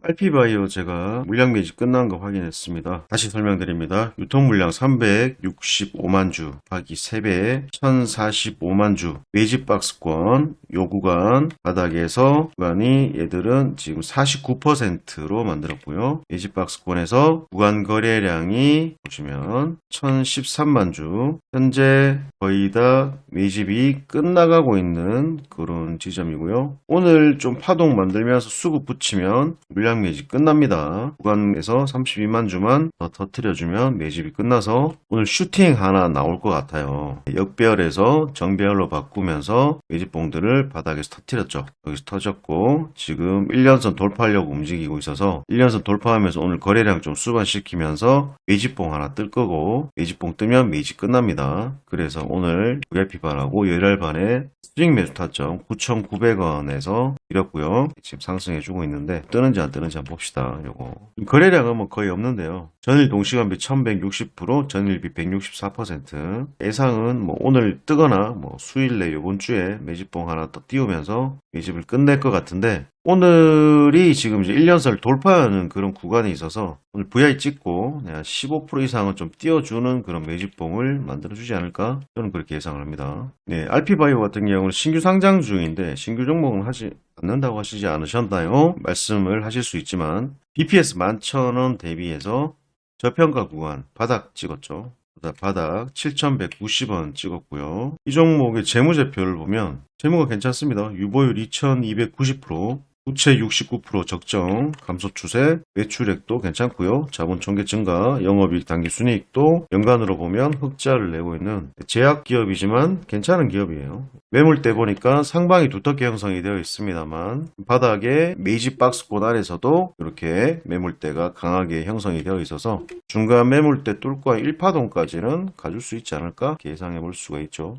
RP바이오 제가 물량 매집 끝난 거 확인했습니다. 다시 설명드립니다. 유통 물량 365만 주, 하기 3배 1045만 주, 매집 박스권 요 구간 바닥에서 구간이 얘들은 지금 49%로 만들었고요. 매집 박스권에서 구간 거래량이 보시면 1013만 주, 현재 거의 다 매집이 끝나가고 있는 그런 지점이고요. 오늘 좀 파동 만들면서 수급 붙이면 물량 매집 끝납니다. 구간에서 32만 주만 더 터트려주면 매집이 끝나서 오늘 슈팅 하나 나올 것 같아요. 역배열에서 정배열로 바꾸면서 매집봉들을 바닥에서 터트렸죠. 여기서 터졌고 지금 1년선 돌파하려고 움직이고 있어서 1년선 돌파하면서 오늘 거래량 좀 수반시키면서 매집봉 하나 뜰 거고 매집봉 뜨면 매집 끝납니다. 그래서 오늘 VIP반하고 열혈반에 스윙 매수 타점 9,900원에서 이렸고요. 지금 상승해주고 있는데 뜨는지 안 뜨는지 한번 봅시다. 요거 거래량은 뭐 거의 없는데요. 전일 동시간비 1,160%, 전일비 164%. 예상은 뭐 오늘 뜨거나 뭐 수일 내 요번 주에 매집봉 하나 더 띄우면서 매집을 끝낼 것 같은데 오늘이 지금 이제 1년설 돌파하는 그런 구간이 있어서 오늘 VI 찍고 15% 이상은 좀 띄워주는 그런 매집봉을 만들어주지 않을까? 저는 그렇게 예상을 합니다. 네, RP바이오 같은 경우는 신규 상장 중인데 신규 종목은 하지 않는다고 하시지 않으셨나요? 말씀을 하실 수 있지만 BPS 11,000원 대비해서 저평가 구간 바닥 찍었죠. 바닥 7,190원 찍었고요. 이 종목의 재무제표를 보면 재무가 괜찮습니다. 유보율 2,290%, 부채 69% 적정, 감소 추세, 매출액도 괜찮고요. 자본 총계 증가, 영업이익 당기 순이익도 연간으로 보면 흑자를 내고 있는 제약 기업이지만 괜찮은 기업이에요. 매물대 보니까 상방이 두텁게 형성이 되어 있습니다만 바닥에 매집 박스권 안에서도 이렇게 매물대가 강하게 형성이 되어 있어서 중간 매물대 한 1파동까지는 가줄 수 있지 않을까 예상해 볼 수가 있죠.